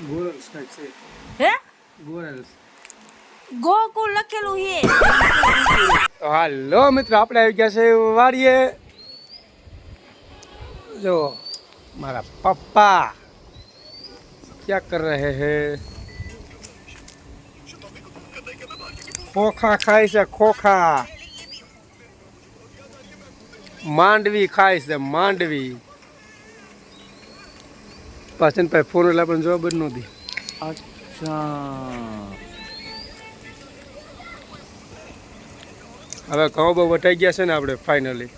ગોરલ્સ કંઈક છે. હે? ગોરલ્સ. ગોકુળ લખેલું હે હાલો મિત્રો આપણે આવી ગયા છે વાડીએ. જો મારા પપ્પા ક્યાં કર રહે હે ખોખા ખાય છે ખોખા. માંડવી ખાય છે માંડવી. પાછળ ફોન એટલે આપણને જવાબ જ નહોતી હવે ઘઉં બહુ વટાઈ ગયા છે ને આપણે ફાઇનલી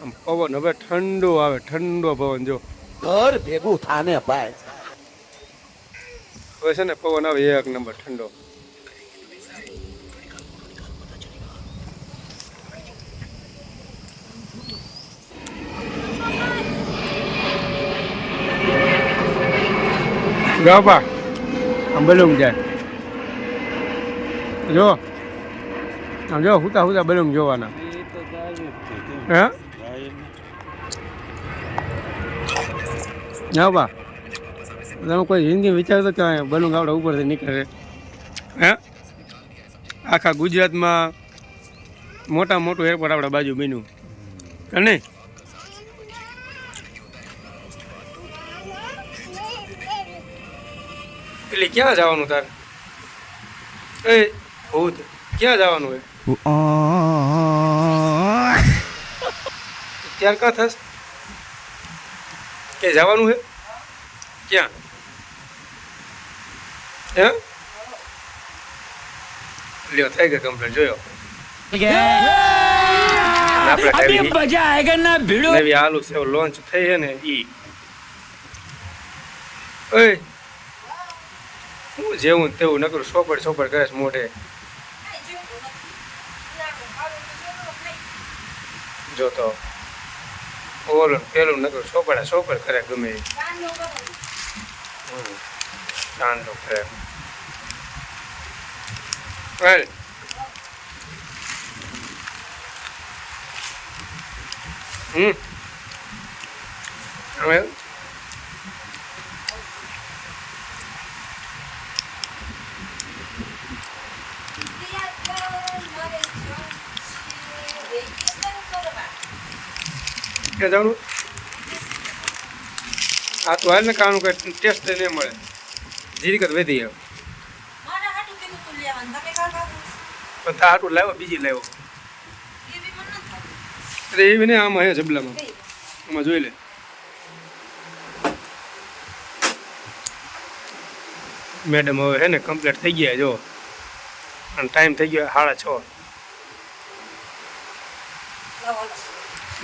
આમ પવન હવે ઠંડો આવે ઠંડો પવન જો. ઘર ભેગું થાને ભાઈ. હવે છે ને પવન આવે એક નંબર ઠંડો. આમ બલૂંગ જાય. જો. આમ જો, હુતા હુતા બલૂંગ જોવાના. હે? ના બા તમે કોઈ જિંદગી વિચારતો કે બલૂંગ આપણે ઉપરથી નીકળે હે? આખા ગુજરાતમાં મોટા મોટું એરપોર્ટ આપણા બાજુ બન્યું. કે નહીં? એટલે ક્યાં જવાનું તારે? એ ભૂત ક્યાં જવાનું હોય ત્યાર કાં થશ? કે જવાનું છે ક્યાં? હે? લ્યો થઈ ગયો કમ્પ્લેટ જોયો. આપણે ખાલી મજા આયેગા ના ભીડો? નવી આલુ સેવ લોન્ચ થઈ છે ને ઈ. ઓય હું જેવું તેવું નકરું સોપડ સોપડ કરે છે મોઢે જો તો ઓલું પેલું નકરું સોપડા સોપડ કરે ગમે એ. કાંડો કરે હાલ. હમ હવે જાણું? આ તો હાલ ને કાણું કઈ ટેસ્ટ નહીં મળે. જીરીક જ વધી આવે. પણ તા હાટું લાવ્યો બીજી લાવ્યો. એ બી મને ન થાય અરે એવી ને આમાં હે જબલામાં. આમાં જોઈ લે. મેડમ હવે હે ને કમ્પ્લીટ થઈ ગયા જો. અને ટાઈમ થઈ ગયો સાડા છ.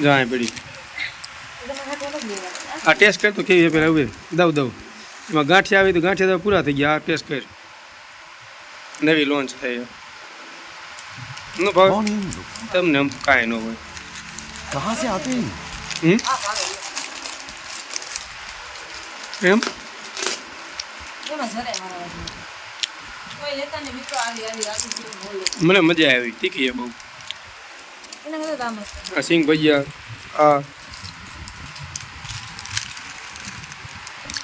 જાય પડી તમે હાટું નથી લેવાનું આ ટેસ્ટ કરતો કેવી છે પહેલાં ઉભે દઉં દઉં. એમાં ગાંઠિયા આવી તો ગાંઠિયા પૂરા થઈ ગયા. આ ટેસ્ટ કર. નવી લોન્ચ થઈ નો ભાવ? તમને કાંઈ ન હોય. કહા સે આતે હમ? એમ? મને મજા આવી. તીખી છે બહુ. સિંગ ભજીયા આ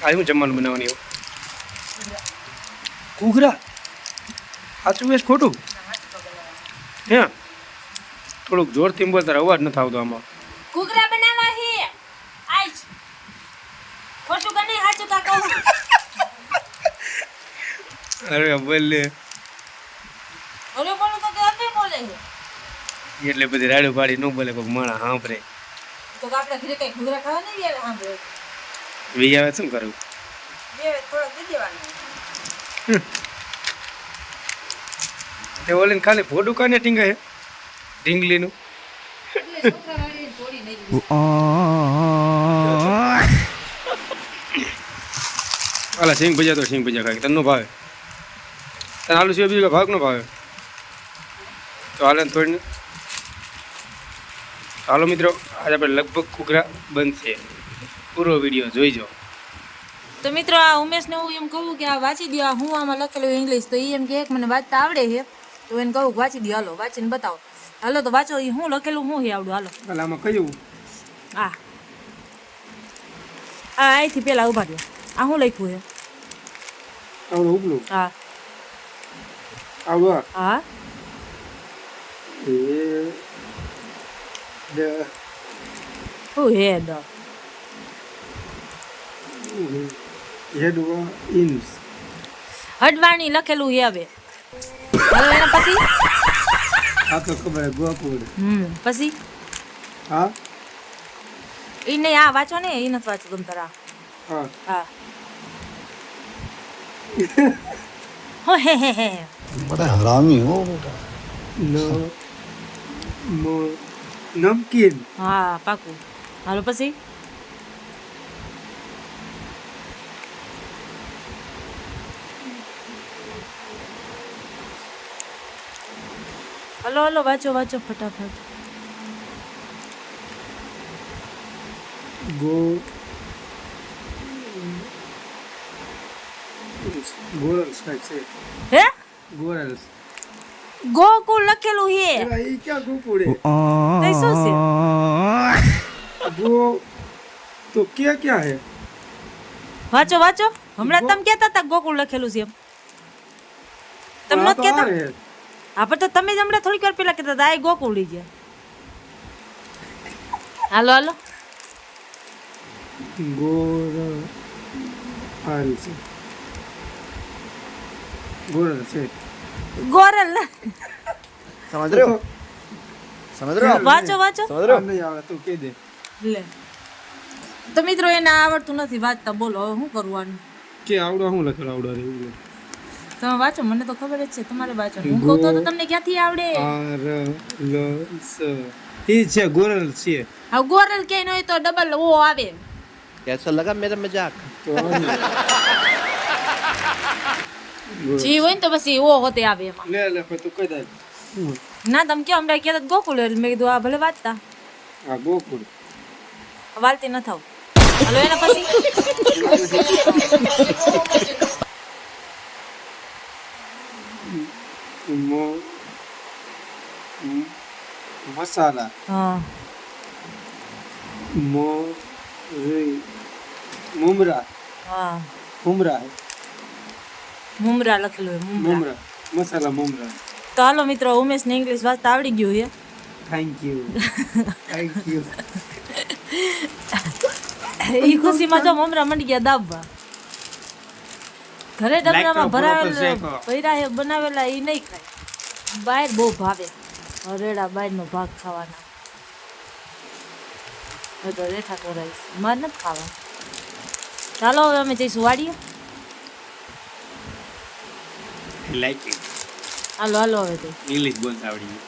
આ શું જમવાનું બનાવવાની એવું ઘૂઘરા? સાચું બેસ ખોટું? હે? થોડુંક જોરથી બોલ તારે અવાજ નથી આવતો આમાં. ઘૂઘરા બનાવવા હે આજ. ખોટું કને સાચું તા કહું. અરે બોલે. ઓલો બોલો તો કે બોલે એટલે બધી રાડું પાડી ન બોલે કોઈ માણા સાંભળે તો કે આપણે ઘરે કઈ ઘૂઘરા ખાવા નહીં આવે હા ભાઈ વી આવે શું કરવું? તે ઓલીને ખાલી ભોડું કાને ટીંગે છે ઢીંગલીનું. અલા સિંગ ભજા તો સિંગ ભજા ખાય. તને ભાવે. તને આલુ સિવાય બીજું ભાગ નો ભાવે. તો હાલે ને થોડી હાલો મિત્રો આજે આપણે લગભગ કુકરા બનશે. પૂરો વીડિયો જોઈજો તો મિત્રો આ ઉમેશને હું એમ કહું કે આ વાંચી દો આ હું આમાં લખેલું ઇંગ્લિશ તો એ એમ કે મને વાંચતા આવડે છે. તો એને કહું વાંચી દો હાલો વાંચીને બતાવો. હાલો તો વાંચો એ હું લખેલું હું આવડું હાલો. આમાં કયું? હા આ અહીંથી પેલા ઊભા રહ્યો આ શું લખ્યું છે? આવડું ઉપલું? હા. આવડું હા. એ દ. હું હેડ હડવાણી લખેલું છે હવે. પછી? આ તો ખબર ગોકુળ. હમ પછી? હા? ઈ નહીં આ વાંચો ને એ નથી વાંચો તમે તારા હા. હા. હે હે હે હરામી હો બેટા નો નમકીન. હા પાકું. હાલો પછી? હલો હલો વાંચો વાંચો ફટાફટ. ગો ગોરલ્સ કાંઈક છે. હે? ગોરલ્સ ગોકુળ લખેલું હે. ઈ ક્યાં ગોકુળ હે? તે શું છે? ગો તો ક્યાં ક્યાં હે? વાંચો વાંચો. હમણાં તમે કહેતા હતા ગોકુળ લખેલું છે એમ. તમે આ નથી કહેતા. હા પણ તો તમે જ હમણાં થોડીક વાર પેલા કહેતા હતા આ ગોકુળ લઈ ગયા. હાલો હાલો. ગોર ગોરલ છે. ગોરલ સમજ રહ્યો? સમજ રહ્યો? વાંચો વાંચો. સમજ રહ્યો? નહીં આવડે તું કહી દે. લે. તો મિત્રો એને આવડતું નથી વાંચતા બોલો હવે શું કરવાનું કે આવડો હું લખેલું આવડે એવું તમે વાંચો મને તો ખબર જ છે તમારે વાંચો. હું કહું તો તમને ક્યાંથી આવડે? આર લ સ. એ છે ગોરલ છે. હા ગોરલ કે નો તો ડબલ ઓ આવે. કેસો લગા મેરા મજાક. જી હોય ને તો પછી ઓ હોતે આવે એમાં. લે લે પણ તું કહી દે. ના તમે કેમ હમણાં કહેતા ગોકુળ? એટલે મેં કીધું આ ભલે વાંચતા. આ ગોકુળ. વાલતી ન થાવ. હલો એના પછી. મસાલા હા મો રી મુમરા હા મુમરા મુમરા લખેલું હોય મુમરા મસાલા મુમરા તો હાલો મિત્રો ઉમેશને ઇંગ્લિશ વાંચતા આવડી ગયું છે થેન્ક યુ થેન્ક યુ એ ખુશીમાં જો મમરા મંડી ગયા દાબવા. ઘરે ડબરામાં ભરાવેલા શેકો. બનાવેલા એ નહીં ખાય. બહાર બહુ ભાવે. હરેડા બહારનો ભાગ ખાવાના. તો રેઠા કરાવીશ મારે નથી ખાવા ચાલો હવે અમે જઈશું વાડીએ. હાલો હાલો હવે તો ઇંગ્લિશ બોલતા આવડી